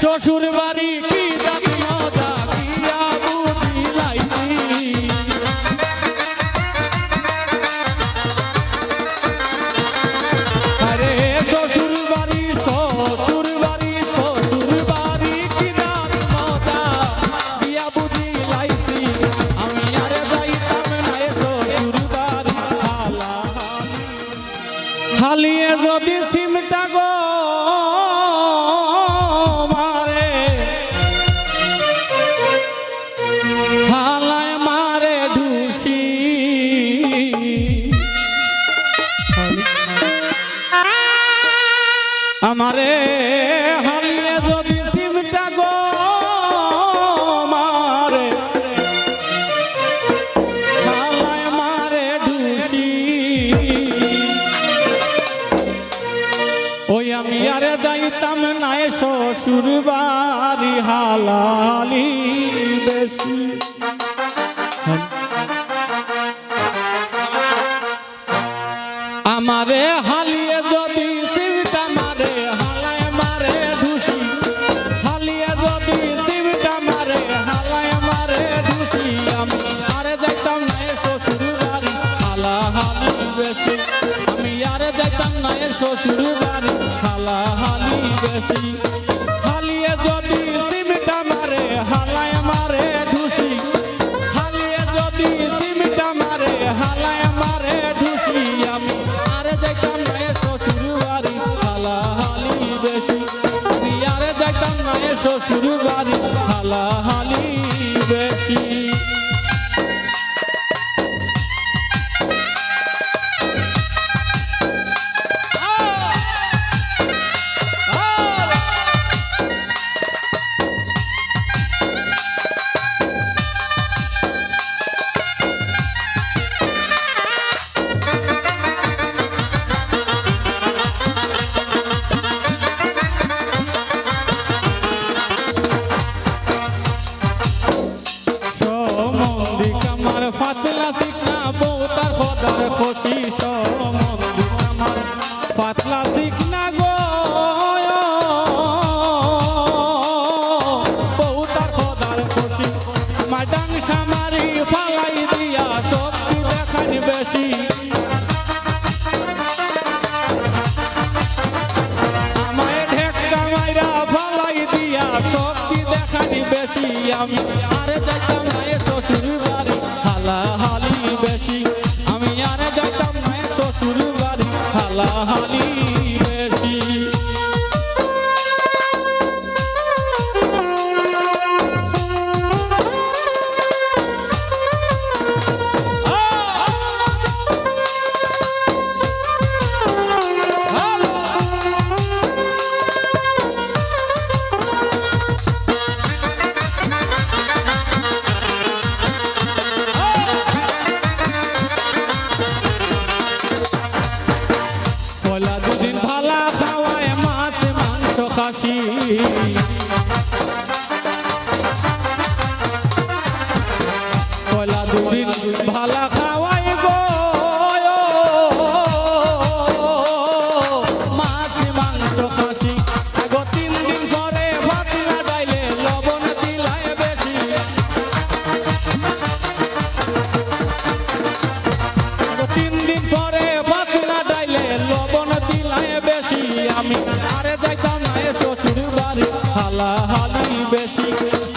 শ্বশুর বাড়ি কি জানি মজা দিয়া বুঝি লাইছি আরে শ্বশুর বাড়ি শ্বশুর বাড়ি শ্বশুর বাড়ি কি জানি মজা দিয়া বুঝি লাইছি আমি আরে যাইতাম না শ্বশুর বাড়ি হালা। হালিয়ে যদি সিমটা গো আমারে হালিয়ে যদি সিমটা গো মারে হালায় মারে ঢুসি। ওই আমি আরে যাইতাম না এ শ্বশুর বাড়ি হালালি বেশি। আমারে হালিয়ে শ্বশুর বাড়ি হালা হালি বেশি। হালিয়ে যদি শিবটা মারে, হালায় মারে ঢুসি। হালিয়ে যদি সিমটা মারে, হালায় মারে ঢুসি আমি। আরে যাইতাম না শ্বশুর বাড়ি হালা হালি বেশি। আরে যাইতাম না শ্বশুর বাড়ি হালা বেশি, আমি আরে যাইতাম মায়ের শ্বশুর বাড়ি হালা হালি বেশি, আমি আরে যাইতাম মায়ের শ্বশুর বাড়ি হালা হালি মাংস হালা হালি বেশি।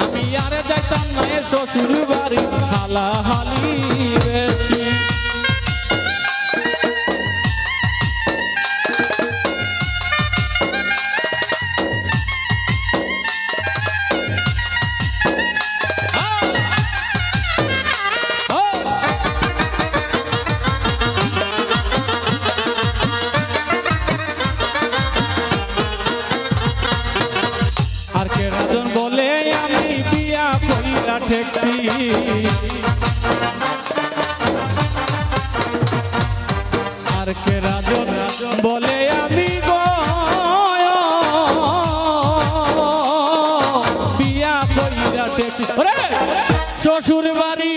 আমি আর যাইতাম না এ শ্বশুর বাড়ি হালা হালি বেশি। কইরা আর কে রাজন বলে আমি বিয়া কইরা ঠেকছি শ্বশুর বাড়ি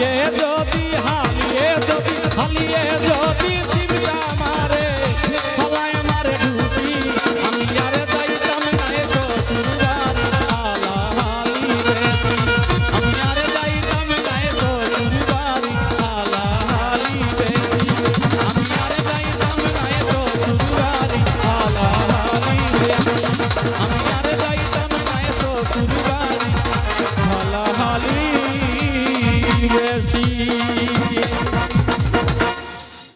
yeah.